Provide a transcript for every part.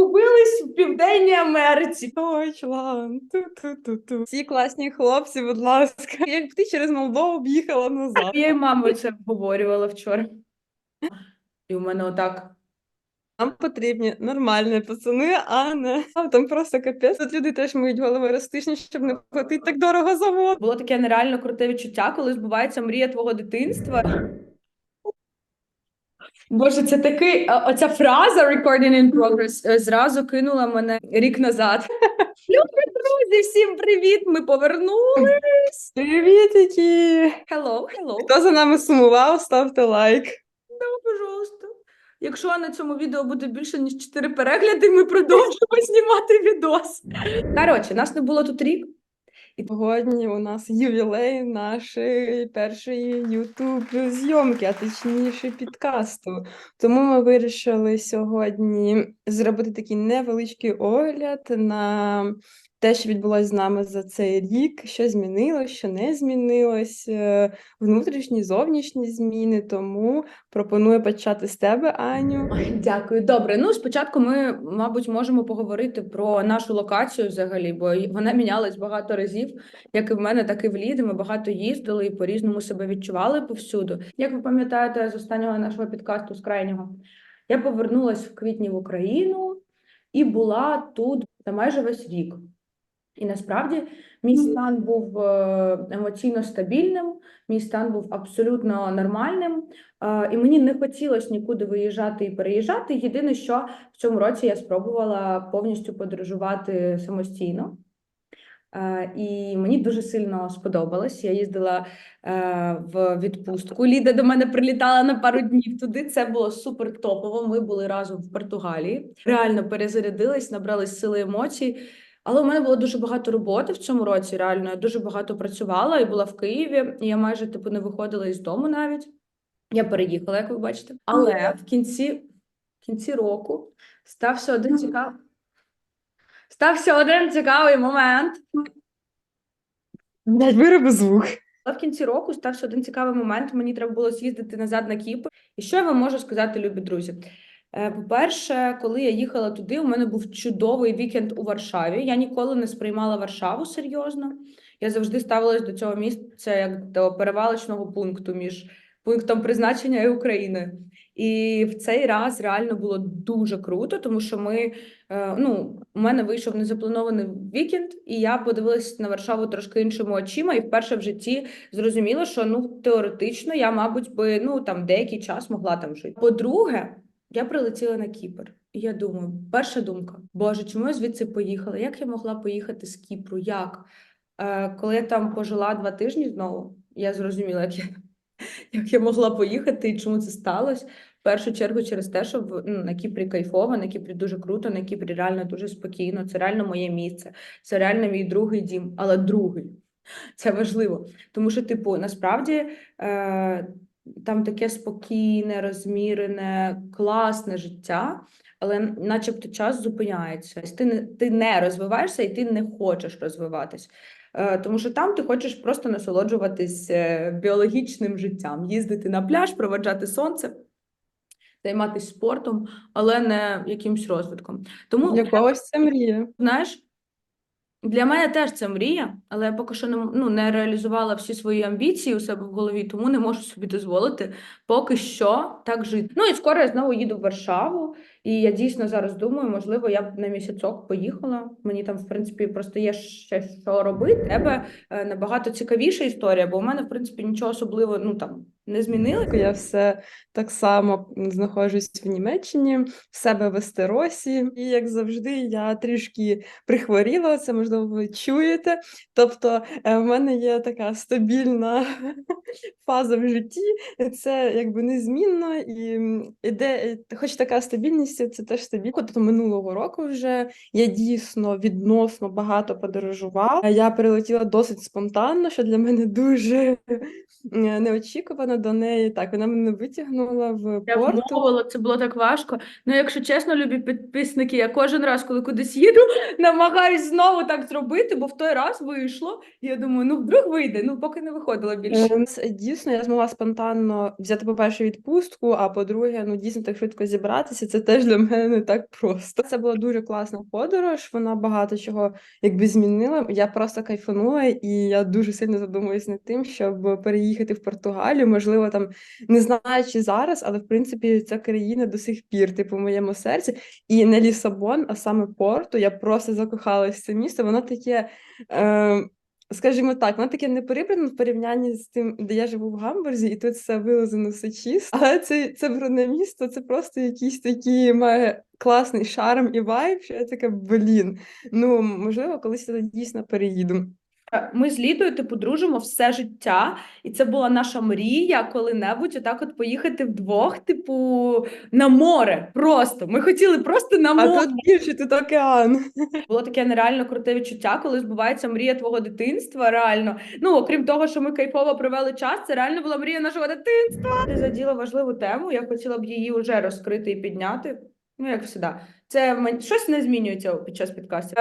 загубились в Південній Америці. Дойчланд. Ту-ту-ту-ту. Всі класні хлопці, будь ласка. Як ти через Молдову об'їхала назад. Я і мамою це обговорювала вчора. І у мене отак. Нам потрібні нормальні пацани, а не а там просто капець. Тут люди теж мають голови розтишні, щоб не платити так дорого за воду. Було таке нереально круте відчуття, коли збувається мрія твого дитинства. Боже, це такий оця фраза recording in progress е, зразу кинула мене рік назад. Любі друзі, всім привіт! Ми повернулись. Привітики! Hello, hello. Хто за нами сумував, ставте лайк. Да, пожалуйста. Якщо на цьому відео буде більше ніж 4 перегляди, ми продовжимо знімати відос. Коротше, нас не було тут рік. Сьогодні у нас ювілей нашої першої YouTube зйомки, а точніше підкасту. Тому ми вирішили сьогодні зробити такий невеличкий огляд на те, що відбулося з нами за цей рік, що змінилось, що не змінилось, е, внутрішні, зовнішні зміни. Тому пропоную почати з тебе, Аню. Дякую. Добре. Ну, спочатку ми, мабуть, можемо поговорити про нашу локацію взагалі, бо вона мінялась багато разів, як і в мене, так і в Ліди. Ми багато їздили і по-різному себе відчували повсюду. Як ви пам'ятаєте з останнього нашого підкасту з крайнього, я повернулася в квітні в Україну і була тут та майже весь рік. І насправді мій стан був е, емоційно стабільним, мій стан був абсолютно нормальним. Е, І мені не хотілося нікуди виїжджати і переїжджати. Єдине, що в цьому році я спробувала повністю подорожувати самостійно. Е, І мені дуже сильно сподобалось. Я їздила в відпустку. Ліда до мене прилітала на пару днів туди. Це було супер топово. Ми були разом в Португалії. Реально перезарядились, набрались сили емоцій. Але у мене було дуже багато роботи в цьому році. Реально, я дуже багато працювала і була в Києві. І я майже типу не виходила із дому навіть. Я переїхала, як ви бачите. Але в кінці, в кінці року стався один цікавий. Стався один цікавий момент. Блядь, вироби звук. Але в кінці року стався один цікавий момент. Мені треба було з'їздити назад на Кіпр. І що я вам можу сказати, любі друзі? Е, По-перше, коли я їхала туди, у мене був чудовий вікенд у Варшаві. Я ніколи не сприймала Варшаву серйозно. Я завжди ставилась до цього місця як до перевалочного пункту між пунктом призначення і Україною. І в цей раз реально було дуже круто, тому що ми е, ну, у мене вийшов незапланований вікенд, і я подивилась на Варшаву трошки іншими очима, і вперше в житті зрозуміла, що ну теоретично я, мабуть, би ну там деякий час могла там жити. По-друге, я прилетіла на Кіпр. І я думаю, перша думка: Боже, чому я звідси поїхала? Як я могла поїхати з Кіпру? Як? Е, коли я там пожила два тижні знову, я зрозуміла, як я, як я могла поїхати і чому це сталося. В першу чергу через те, що ну, на Кіпрі кайфово, на Кіпрі дуже круто, на Кіпрі реально дуже спокійно. Це реально моє місце, це реально мій другий дім, але другий. Це важливо. Тому що, типу, насправді е, там таке спокійне, розмірене, класне життя, але начебто час зупиняється. Ти не, ти не розвиваєшся і ти не хочеш розвиватись. Е, Тому що там ти хочеш просто насолоджуватись е, біологічним життям, їздити на пляж, проведжати сонце, займатися спортом, але не якимсь розвитком. Тому Для когось це мрія. Знаєш, для мене теж це мрія, але я поки що не, ну, не реалізувала всі свої амбіції у себе в голові, тому не можу собі дозволити поки що так жити. Ну і скоро я знову їду в Варшаву, і я дійсно зараз думаю, можливо, я б на місяцок поїхала. Мені там, в принципі, просто є ще що робити. Тебе е, набагато цікавіша історія, бо у мене, в принципі, нічого особливо ну там не змінилося. Я все так само знаходжусь в Німеччині, в себе в Естеросі, і як завжди, я трішки прихворіла. Це можливо ви чуєте. Тобто, е, в мене є така стабільна фаза в житті, це якби незмінно і іде, е, хоч така стабільність, це теж стабільно. Тобто минулого року вже я дійсно відносно багато подорожувала. Я прилетіла досить спонтанно, що для мене дуже е, неочікувано. До неї. Так, вона мене витягнула в Я порту. вмовила, це було так важко. Ну, якщо чесно, любі підписники, я кожен раз, коли кудись їду, намагаюсь знову так зробити, бо в той раз вийшло. І я думаю, ну вдруг вийде, ну поки не виходило більше. Е, Дійсно, я змогла спонтанно взяти, по-перше, відпустку, а по-друге, ну дійсно так швидко зібратися. Це теж для мене не так просто. Це була дуже класна подорож. Вона багато чого якби змінила. Я просто кайфанула, і я дуже сильно задумуюсь над тим, щоб переїхати в Португалію. Можливо, там не знаю, чи зараз, але в принципі ця країна до сих пір, типу, в моєму серці. І не Лісабон, а саме Порту. Я просто закохалась в це місто. Воно таке. Е, Скажімо так, воно таке не перебрано в порівнянні з тим, де я живу в Гамбурзі, і тут все вилазено, все чисто. Але це, це брудне місто, це просто якийсь такий має класний шарм і вайб, що я така, блін. Ну, можливо, колись я дійсно переїду. Е, Ми з Лідою, типу, дружимо все життя, і це була наша мрія коли-небудь отак от поїхати вдвох, типу, на море. Просто. Ми хотіли просто на А тут більше, тут океан. Було таке нереально круте відчуття, коли збувається мрія твого дитинства. Реально. Ну, окрім того, що ми кайфово провели час, це реально була мрія нашого дитинства. Ти заділа важливу тему. Я хотіла б її вже розкрити і підняти. Ну, як завжди. Це щось не змінюється під час підкастів.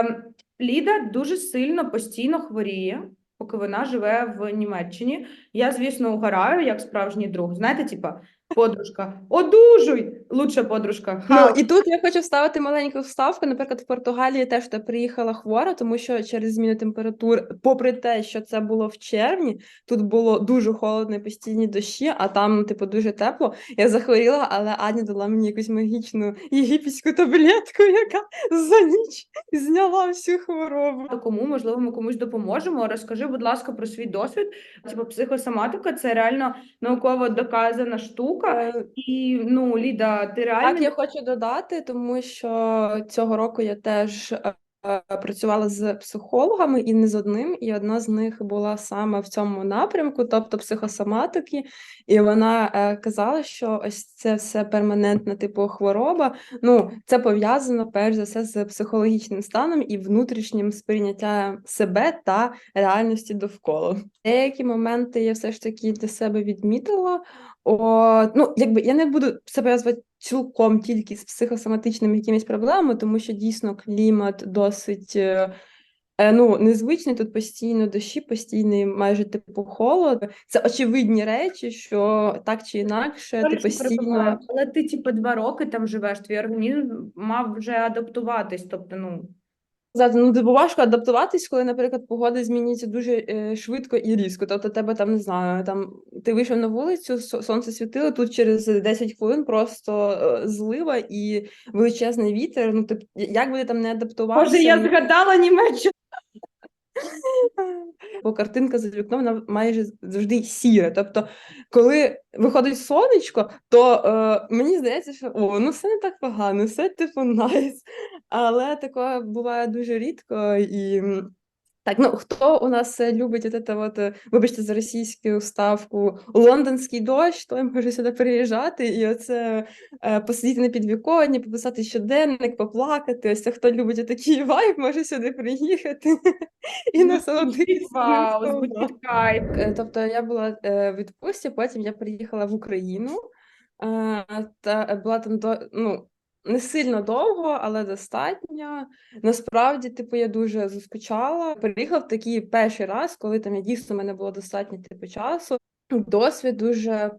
Ліда дуже сильно постійно хворіє, поки вона живе в Німеччині. Я, звісно, угораю як справжній друг. Знаєте, типа, подружка, одужуй! Лучша подружка. Ну, і тут я хочу вставити маленьку вставку. Наприклад, в Португалії теж та приїхала хвора, тому що через зміну температур, попри те, що це було в червні, тут було дуже холодно, постійні дощі, а там, типу, дуже тепло. Я захворіла, але Аня дала мені якусь магічну єгипетську таблетку, яка за ніч зняла всю хворобу. кому, можливо, ми комусь допоможемо. Розкажи, будь ласка, про свій досвід. Типу, психосоматика це реально науково доказана штука. Е, І ну, Ліда, ти реально? Так, я хочу додати, тому що цього року я теж е, працювала з психологами і не з одним, і одна з них була саме в цьому напрямку, тобто психосоматики, і вона е, казала, що ось це все перманентна типу хвороба. Ну, це пов'язано перш за все з психологічним станом і внутрішнім сприйняттям себе та реальності довкола. Деякі моменти я все ж таки для себе відмітила. О, ну, якби я не буду це пов'язувати цілком тільки з психосоматичними якимись проблемами, тому що дійсно клімат досить е, ну, незвичний. Тут постійно дощі, постійний майже типу холод. Це очевидні речі, що так чи інакше, ти постійно. Але ти, типу, два роки там живеш, твій організм мав вже адаптуватись. Тобто, ну ну типу важко адаптуватись, коли, наприклад, погода змінюється дуже е, швидко і різко. Тобто, тебе там не знаю, там ти вийшов на вулицю, сонце світило, тут через 10 хвилин просто е, злива і величезний вітер. Ну, тип, як би ти там не адаптувався, Боже, я згадала Німеччину. бо картинка за вікном вона майже завжди сіра. Тобто, коли виходить сонечко, то е, мені здається, що о, ну все не так погано, все типу найс. Але таке буває дуже рідко і. Так, ну хто у нас е, любить от это от, е, вибачте за російську ставку, лондонський дощ, той може сюди приїжджати і оце е, посидіти на підвіконні, пописати щоденник, поплакати. Ось це хто любить такий вайб, може сюди приїхати і насолодитися. Кайф. Е, Тобто я була в відпустці, потім я приїхала в Україну, е, та була там до, ну, не сильно довго, але достатньо. Насправді, типу, я дуже заскучала. Приїхала в такий перший раз, коли там я дійсно мене було достатньо типу часу. Досвід дуже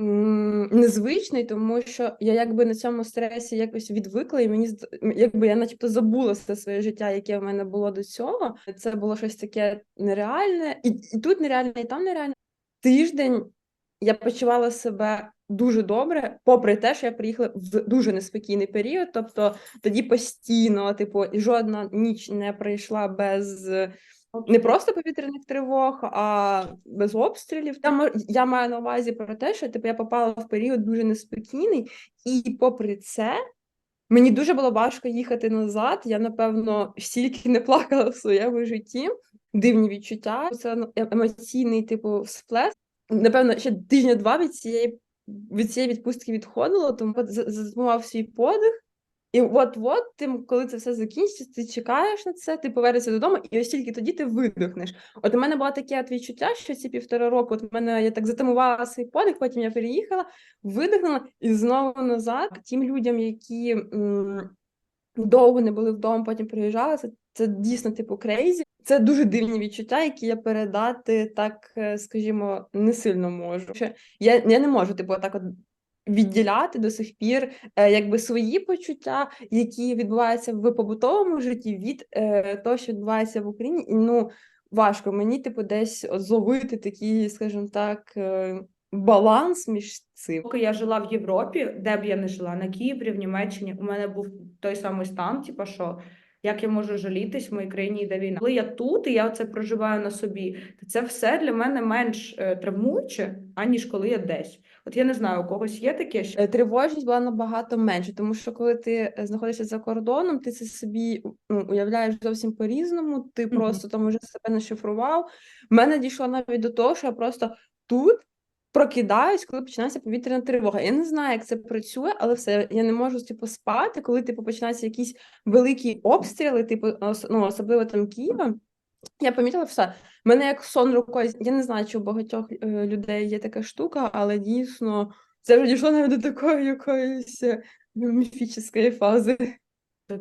незвичний, тому що я якби на цьому стресі якось відвикла, і мені якби я начебто забула все своє життя, яке в мене було до цього. Це було щось таке нереальне, і, і тут нереальне, і там нереальне. Тиждень я почувала себе дуже добре, попри те, що я приїхала в дуже неспокійний період. Тобто тоді постійно, типу, жодна ніч не пройшла без не просто повітряних тривог, а без обстрілів. Я, я маю на увазі про те, що типу, я попала в період дуже неспокійний, і попри це. Мені дуже було важко їхати назад. Я, напевно, стільки не плакала в своєму житті. Дивні відчуття. Це ну, емоційний, типу, сплеск. Напевно, ще тижня два від цієї від цієї відпустки відходило, тому затримував свій подих. І от-от, ти, коли це все закінчиться, ти чекаєш на це, ти повернешся додому, і ось тільки тоді ти видихнеш. От у мене було таке відчуття, що ці півтора року от в мене я так затамувала свій подих, потім я переїхала, видихнула і знову назад. Тим людям, які м, довго не були вдома, потім приїжджали, це, це дійсно типу крейзі. Це дуже дивні відчуття, які я передати так, е, скажімо, не сильно можу. Я, я не можу, типу, так от відділяти до сих пір е, якби свої почуття, які відбуваються в побутовому житті, від е, того, що відбувається в Україні. І ну важко мені, типу, десь зловити такий, скажімо так, е, баланс між цим. Поки я жила в Європі, де б я не жила, на Кіпрі, в Німеччині, у мене був той самий стан, типу, що як я можу жалітись в моїй країні йде війна. Коли я тут і я це проживаю на собі, то це все для мене менш е, травмуюче, аніж коли я десь. От я не знаю, у когось є таке, що Е, Тривожність була набагато менше, тому що коли ти е, знаходишся за кордоном, ти це собі ну, уявляєш зовсім по-різному, ти Мгм. просто там уже себе нашифрував. Мене дійшло навіть до того, що я просто тут прокидаюсь, коли починається повітряна тривога. Я не знаю, як це працює, але все, я не можу типу, спати, коли типу, починаються якісь великі обстріли, типу, ну, особливо там Києва. Я помітила все. Мене як сон рукою. Я не знаю, чи у багатьох е, людей є така штука, але дійсно це вже дійшло навіть до такої якоїсь е, міфічної фази.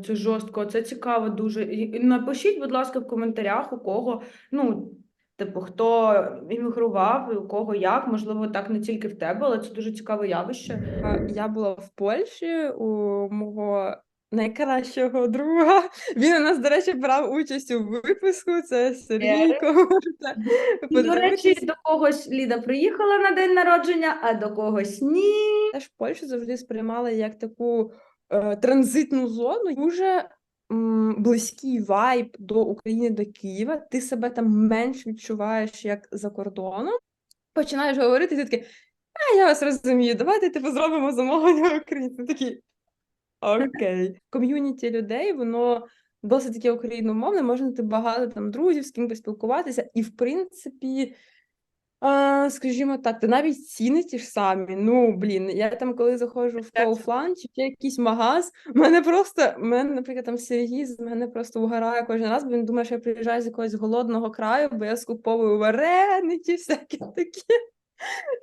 Це, жорстко, це цікаво дуже. Напишіть, будь ласка, в коментарях, у кого, ну, типу, хто іммігрував, і у кого як, можливо, так не тільки в тебе, але це дуже цікаве явище. Е, Я була в Польщі у мого найкращого друга. Він у нас, до речі, брав участь у випуску. Це Сергійко. Можете до речі, до когось Ліда приїхала на день народження, а до когось ні. теж Польщу завжди сприймала як таку е, транзитну зону. Дуже близький вайб до України, до Києва. Ти себе там менш відчуваєш як за кордоном. Починаєш говорити, і ти такий, а я вас розумію, давайте типу зробимо замовлення українцям. Такий окей. Ком'юніті людей, воно досить таке україномовне, можна знайти багато там друзів, з ким поспілкуватися, і в принципі. А, скажімо так, та навіть ціни ті ж самі. Ну, блін, я там, коли заходжу в Kaufland чи ще якийсь магаз, мене просто, мене, наприклад, там Сергій з мене просто вгорає кожен раз, бо він думає, що я приїжджаю з якогось голодного краю, бо я скуповую вареники, всякі такі.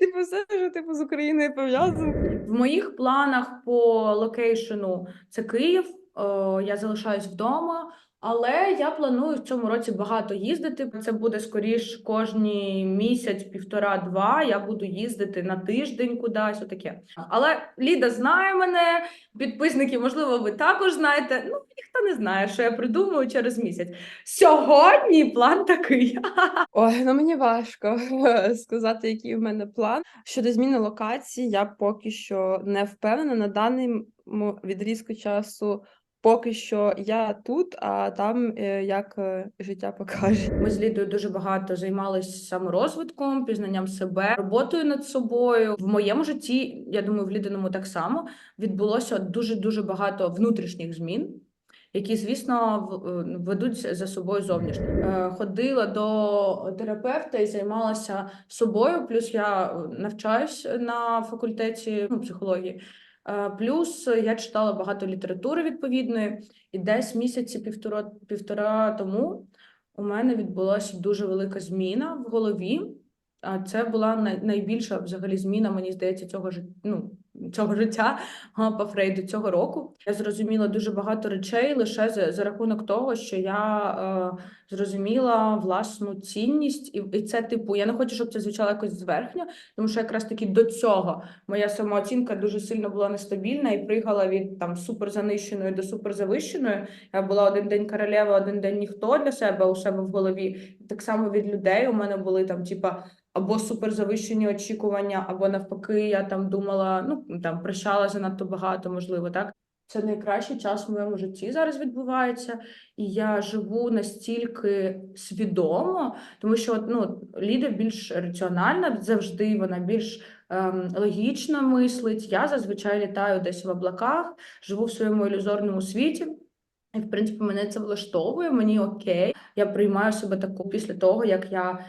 Типу, все, що типу з Україною пов'язано. В моїх планах по локейшену це Київ. О, я залишаюсь вдома, але я планую в цьому році багато їздити. Це буде скоріш кожні місяць, півтора-два. Я буду їздити на тиждень кудись. Отаке. Але Ліда знає мене, підписники, можливо, ви також знаєте. Ну, ніхто не знає, що я придумаю через місяць. Сьогодні план такий. Ой, ну мені важко сказати, який в мене план. Щодо зміни локації, я поки що не впевнена. На даний відрізку часу поки що я тут, а там е, як е, життя покаже. Ми з Лідою дуже багато займалися саморозвитком, пізнанням себе, роботою над собою. В моєму житті, я думаю, в Лідиному так само відбулося дуже дуже багато внутрішніх змін. Які, звісно, е, ведуть за собою зовнішньо. Ходила до терапевта і займалася собою. Плюс я навчаюсь на факультеті ну, психології. Е, Плюс я читала багато літератури відповідної, і десь місяці півтора, півтора тому у мене відбулася дуже велика зміна в голові. А це була найбільша взагалі зміна, мені здається, цього ну, цього життя по Фрейду цього року. Я зрозуміла дуже багато речей лише за, за рахунок того, що я е, зрозуміла власну цінність, і, і це типу, я не хочу, щоб це звучало якось зверхньо, тому що якраз таки до цього моя самооцінка дуже сильно була нестабільна і приїхала від там суперзанищеної до суперзавищеної. Я була один день королева, один день ніхто для себе у себе в голові. Так само від людей у мене були там, типа, або суперзавищені очікування, або навпаки, я там думала, ну там прощала занадто багато, можливо, так. Це найкращий час в моєму житті зараз відбувається, і я живу настільки свідомо, тому що ну, Ліда більш раціональна завжди, вона більш ем, логічно мислить. Я зазвичай літаю десь в облаках, живу в своєму ілюзорному світі. І, в принципі, мене це влаштовує, мені окей. Я приймаю себе таку після того, як я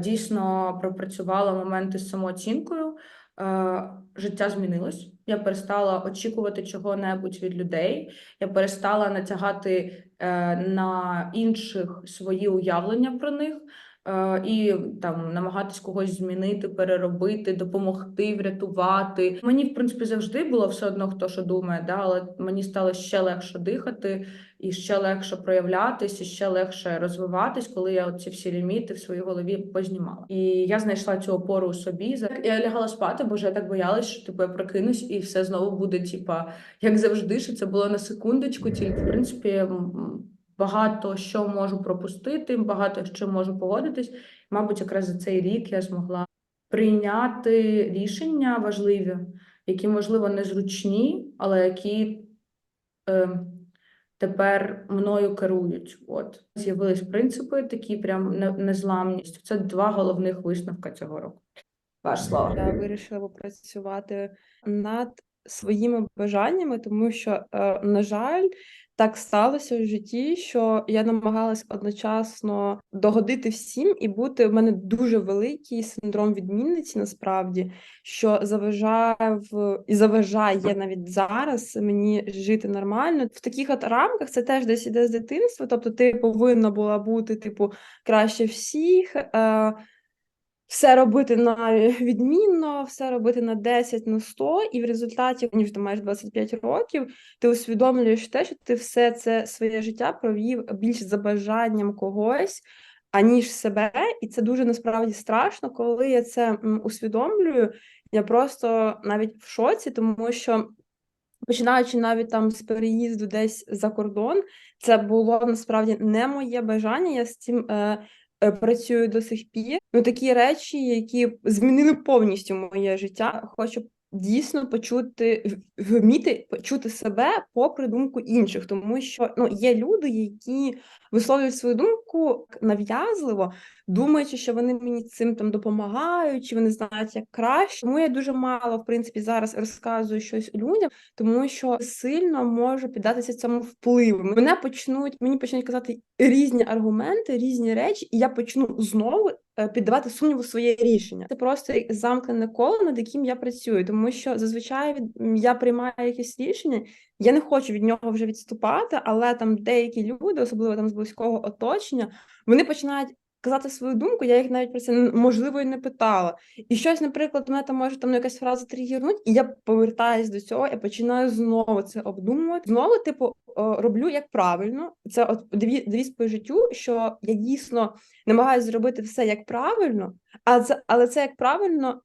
дійсно пропрацювала моменти з самооцінкою. е, життя змінилось. Я перестала очікувати чого-небудь від людей. Я перестала натягати е, на інших свої уявлення про них. Е, І там намагатись когось змінити, переробити, допомогти, врятувати. Мені, в принципі, завжди було все одно, хто що думає, да? але мені стало ще легше дихати, і ще легше проявлятись, і ще легше розвиватись, коли я ці всі ліміти в своїй голові познімала. І я знайшла цю опору у собі. Я лягала спати, бо вже я так боялась, що типу я прокинусь, і все знову буде, типа, як завжди, що це було на секундочку, тільки в принципі. Багато що можу пропустити, багато що можу погодитись. Мабуть, якраз за цей рік я змогла прийняти рішення важливі, які, можливо, незручні, але які е, тепер мною керують. От з'явились принципи, такі прям незламність. Це два головних висновка цього року. Ваше слово. Я вирішила попрацювати над своїми бажаннями, тому що, е, на жаль, так сталося в житті, що я намагалась одночасно догодити всім і бути. В мене дуже великий синдром відмінниці, насправді, що заважає в і заважає навіть зараз мені жити нормально. В таких от рамках це теж десь іде з дитинства. Тобто, ти повинна була бути, типу, краще всіх. Е, все робити на відмінно, все робити на 10, на 100, і в результаті, ніж ти маєш 25 років, ти усвідомлюєш те, що ти все це своє життя провів більш за бажанням когось, аніж себе. І це дуже насправді страшно, коли я це усвідомлюю. Я просто навіть в шоці, тому що. Починаючи навіть там з переїзду десь за кордон, це було насправді не моє бажання. Я з цим е, працюю до сих пір. Ну такі речі, які змінили повністю моє життя. Хочу дійсно почути, вміти почути себе попри думку інших, тому що ну є люди, які висловлюють свою думку нав'язливо, думаючи, що вони мені цим там допомагають, чи вони знають як краще. Тому я дуже мало в принципі зараз розказую щось людям, тому що сильно можу піддатися цьому впливу. Мене почнуть мені почнуть казати різні аргументи, різні речі, і я почну знову е, піддавати сумніву своє рішення. Це просто замкнене коло, над яким я працюю, тому що зазвичай я приймаю якесь рішення. Я не хочу від нього вже відступати, але там деякі люди, особливо там з близького оточення, вони починають казати свою думку. Я їх навіть про це можливо і не питала. І щось, наприклад, мене там може там якась фраза тригернуть, і я повертаюсь до цього і починаю знову це обдумувати. Знову, типу, роблю як правильно. Це от девіз по життю, що я дійсно намагаюся зробити все як правильно, а це, але це як правильно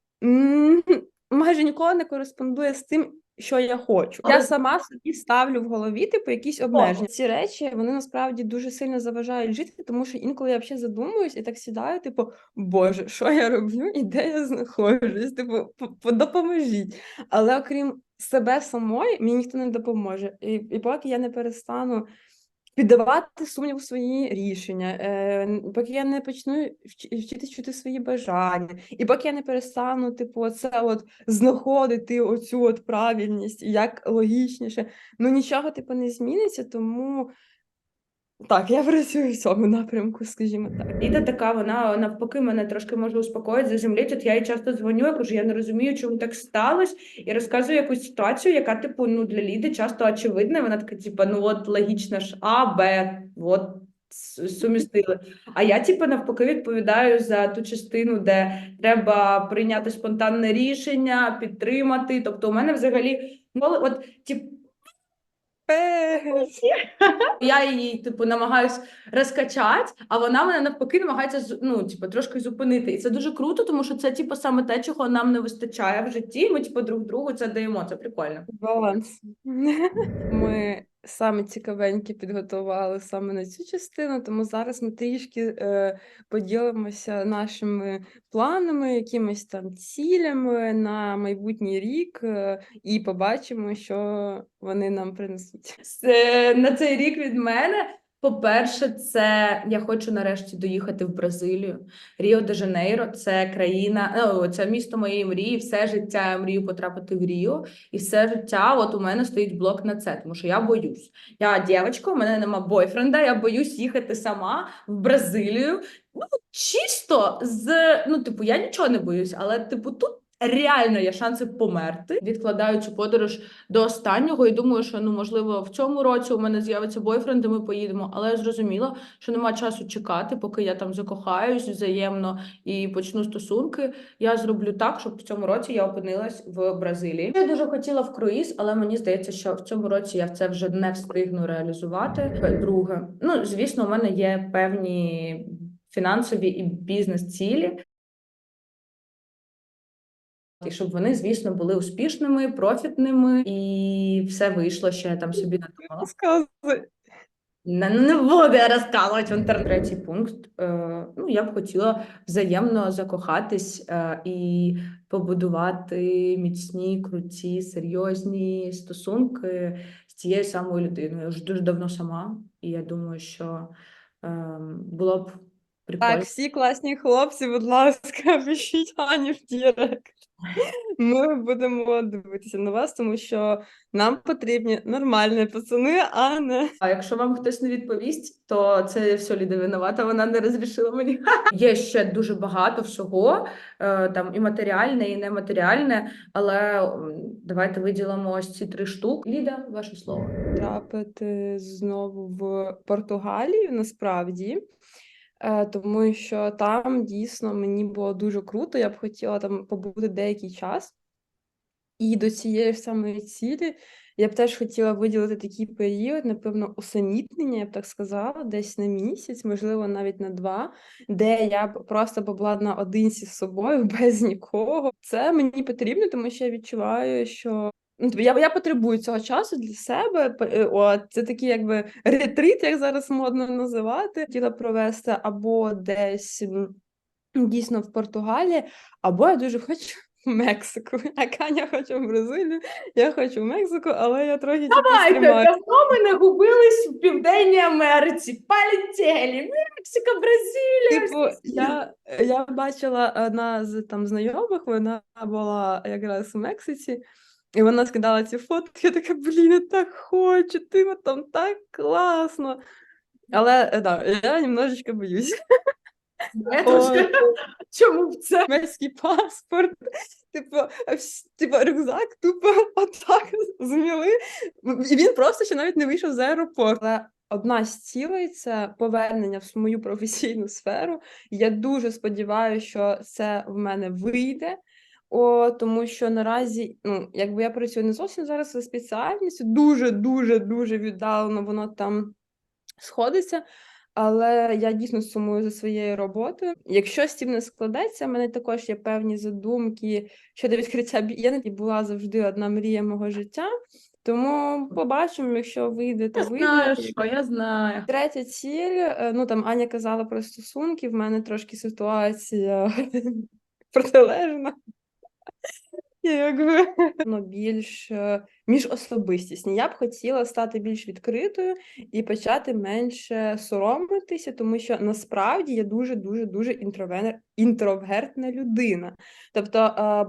майже ніколи не кореспондує з тим. Що я хочу, я сама собі ставлю в голові типу якісь обмеження. Ці речі вони насправді дуже сильно заважають жити, тому що інколи я взагалі задумуюсь і так сідаю, типу, Боже, що я роблю і де я знаходжусь? Типу, допоможіть. Але окрім себе самої, мені ніхто не допоможе. І, і поки я не перестану піддавати сумніву свої рішення, е, поки я не почну вч- вчити чути свої бажання, і поки я не перестану, типу, це от знаходити оцю от правильність, як логічніше, ну нічого типу не зміниться, тому так, я працюю в цьому напрямку, скажімо так. Ліда така, вона навпаки мене трошки може успокоїти, заземлити. От я їй часто дзвоню, я кажу, я не розумію, чому так сталося, і розказую якусь ситуацію, яка, типу, ну для Ліди часто очевидна. Вона така, типу, ну от логічно ж А, Б, от сумістили. А я, типу, навпаки, відповідаю за ту частину, де треба прийняти спонтанне рішення, підтримати. Тобто, у мене взагалі, ну, от, типу, я її, типу, намагаюсь розкачати, а вона мене навпаки намагається ну, типу, трошки зупинити. І це дуже круто, тому що це, типу, саме те, чого нам не вистачає в житті. Ми, типу, друг другу це даємо. Це прикольно. Баланс. Ми саме цікавенькі підготували саме на цю частину, тому зараз ми трішки е, поділимося нашими планами, якимись там цілями на майбутній рік е, і побачимо, що вони нам принесуть. Це, на цей рік від мене. По-перше, це я хочу нарешті доїхати в Бразилію. Ріо де Жанейро це країна, ну, це місто моєї мрії. Все життя я мрію потрапити в Ріо, і все життя, от у мене стоїть блок на це, тому що я боюсь. Я дівчинка, у мене нема бойфренда, я боюсь їхати сама в Бразилію. Ну, чисто з ну, типу, я нічого не боюсь, але типу, тут реально є шанси померти. Відкладаю цю подорож до останнього і думаю, що ну можливо в цьому році у мене з'явиться бойфренд, і ми поїдемо. Але я зрозуміла, що нема часу чекати, поки я там закохаюсь взаємно і почну стосунки. Я зроблю так, щоб в цьому році я опинилась в Бразилії. Я дуже хотіла в круїз, але мені здається, що в цьому році я це вже не встигну реалізувати. Друге, ну звісно, у мене є певні фінансові і бізнес-цілі. І щоб вони, звісно, були успішними, профітними, і все вийшло, що я там собі надумала. Не, не буду я розказувати в інтернеті. Третій пункт. Е, ну, я б хотіла взаємно закохатись е, і побудувати міцні, круті, серйозні стосунки з цією самою людиною. Я вже дуже давно сама, і я думаю, що е, було б прикольно. Так, всі класні хлопці, будь ласка, пишіть Ані в Дірект. Ми будемо дивитися на вас, тому що нам потрібні нормальні пацани, а не А якщо вам хтось не відповість, то це все Ліда винувата, вона не розрішила мені. Є ще дуже багато всього, е, там і матеріальне, і нематеріальне, але м, давайте виділимо ось ці три штуки. Ліда, ваше слово. трапити знову в Португалію насправді. Е, Тому що там дійсно мені було дуже круто, я б хотіла там побути деякий час. І до цієї ж самої цілі я б теж хотіла виділити такий період, напевно, усамітнення, я б так сказала, десь на місяць, можливо, навіть на два, де я б просто побула наодинці з собою без нікого. Це мені потрібно, тому що я відчуваю, що я, я потребую цього часу для себе. е, От це такий, якби ретрит, як зараз модно називати. Хотіла провести або десь дійсно в Португалії, або я дуже хочу в Мексику. А Каня хоче в Бразилію, я хочу в Мексику, але я трохи типу, Давайте, давно ми не губились в Південній Америці. Полетіли. Мексика, Бразилія. Типу, я, я бачила одна з там знайомих, вона була якраз в Мексиці, і вона скидала ці фотки. Я така, блін, я так хочу, ти там так класно. Але е, да, я немножечко боюсь. Чому б це? Мельський паспорт, типу, типу, рюкзак тупо отак зміли. І він просто ще навіть не вийшов з аеропорту. Але одна з цілей це повернення в мою професійну сферу. Я дуже сподіваюся, що це в мене вийде. О, тому що наразі, ну, якби я працюю не зовсім зараз за спеціальністю, дуже, дуже, дуже віддалено воно там сходиться. Але я дійсно сумую за своєю роботою. Якщо з цим не складеться, в мене також є певні задумки щодо відкриття бі- Я була завжди одна мрія мого життя. Тому побачимо, якщо вийде, то Я вийде. знаю, що я знаю. Третя ціль, е, ну там Аня казала про стосунки, в мене трошки ситуація протилежна. Якби ну, більш між міжособистісні. Я б хотіла стати більш відкритою і почати менше соромитися, тому що насправді я дуже дуже дуже інтровер... інтровертна людина. Тобто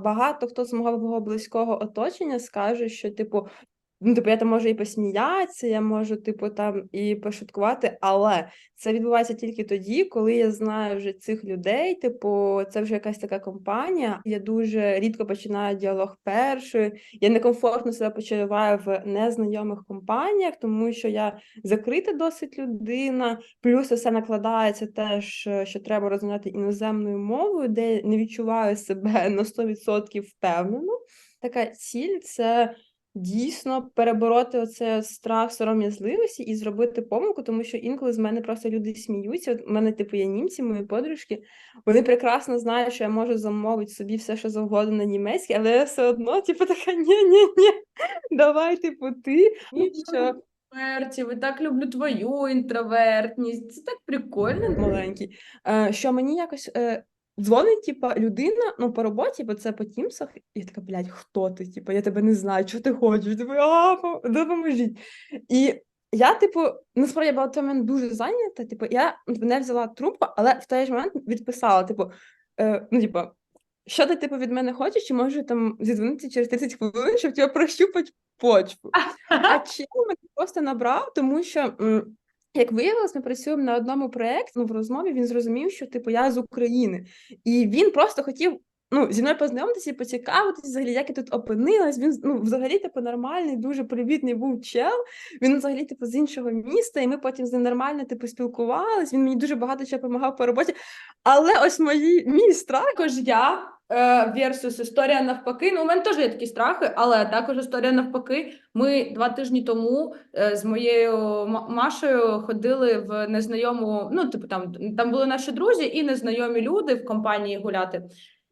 багато хто з мого близького оточення скаже, що типу. Ну, типу, я там можу і посміятися, я можу, типу, там і пошуткувати, але це відбувається тільки тоді, коли я знаю вже цих людей. Типу, це вже якась така компанія. Я дуже рідко починаю діалог першою. Я некомфортно себе почуваю в незнайомих компаніях, тому що я закрита досить людина. Плюс все накладається теж, е, що треба розмовляти іноземною мовою, де не відчуваю себе на 100% впевнено. Така ціль це дійсно перебороти оце страх сором'язливості і зробити помилку, тому що інколи з мене просто люди сміються. От у мене, типу, є німці, мої подружки. Вони прекрасно знають, що я можу замовити собі все, що завгодно на німецькій, але я все одно, типу, така ні, ні, ні, давай, типу, ти. І що Інтроверті, ви так люблю твою інтровертність. Це так прикольно. маленький. Е, що мені якось е, дзвонить, типа, людина, ну, по роботі, бо це по тімсах, і я така, блядь, хто ти? Типа, я тебе не знаю, що ти хочеш? Типу, а, допоможіть. І я, типу, насправді я була в той момент дуже зайнята, типу, я не взяла трубку, але в той же момент відписала, типу, е, ну, типу, що ти, типу, від мене хочеш, чи можу там зідзвонитися через 30 хвилин, щоб тебе прощупати почву. А чим мене просто набрав, тому що, м, як виявилось, ми працюємо на одному проєкті, ну, в розмові він зрозумів, що типу я з України. І він просто хотів ну, зі мною познайомитися і поцікавитися, взагалі, як я тут опинилась. Він ну, взагалі, типу, нормальний, дуже привітний був чел. Він взагалі, типу, з іншого міста, і ми потім з ним нормально типу, спілкувались. Він мені дуже багато чого допомагав по роботі. Але ось мої мій страх. Також я е, versus історія навпаки. Ну, у мене теж є такі страхи, але також історія навпаки. Ми два тижні тому е, з моєю Ма- Машею ходили в незнайому. Ну, типу, там, там були наші друзі і незнайомі люди в компанії гуляти.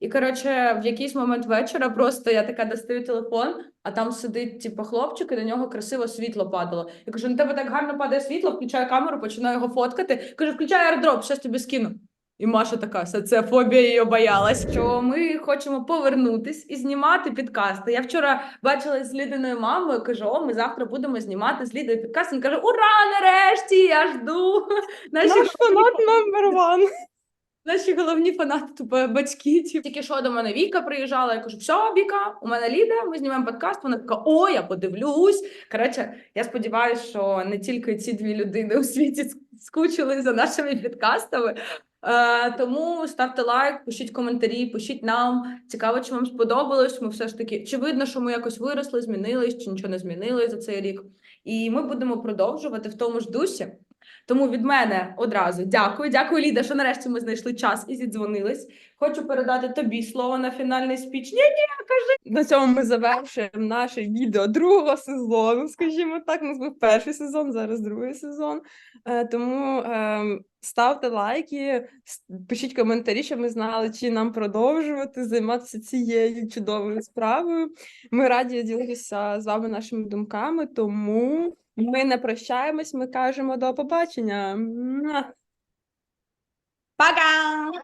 І коротше, в якийсь момент вечора просто я така достаю телефон, а там сидить типу, хлопчик, і на нього красиво світло падало. Я кажу: на тебе так гарно падає світло, включаю камеру, починаю його фоткати. Кажу, включай аердроп, щас тобі скину. І Маша така, все це фобія її боялась. Що ми хочемо повернутись і знімати підкасти. Я вчора бачила з Лідиною мамою, кажу, о, ми завтра будемо знімати з Лідою підкаст. Він каже: Ура, нарешті! Я жду. Наші, Наш фанат номер ван. наші головні фанати, тупо батьки. Тільки що до мене Віка приїжджала. Я кажу, все, Віка, у мене Ліда, ми знімаємо подкаст. Вона така, о, я подивлюсь. Коротше, я сподіваюся, що не тільки ці дві людини у світі ск- скучили за нашими підкастами. Е, тому ставте лайк, пишіть коментарі, пишіть нам. Цікаво, чи вам сподобалось. Ми все ж таки, чи видно, що ми якось виросли, змінились, чи нічого не змінилось за цей рік. І ми будемо продовжувати в тому ж дусі. Тому від мене одразу дякую. Дякую, Ліда, що нарешті ми знайшли час і зідзвонились. Хочу передати тобі слово на фінальний спіч. Ні, На цьому ми завершуємо наше відео другого сезону. Скажімо так, у нас був перший сезон, зараз другий сезон. Е, тому ем, ставте лайки, пишіть коментарі, щоб ми знали, чи нам продовжувати займатися цією чудовою справою. Ми раді ділитися з вами нашими думками, тому ми не прощаємось, ми кажемо до побачення. Пока!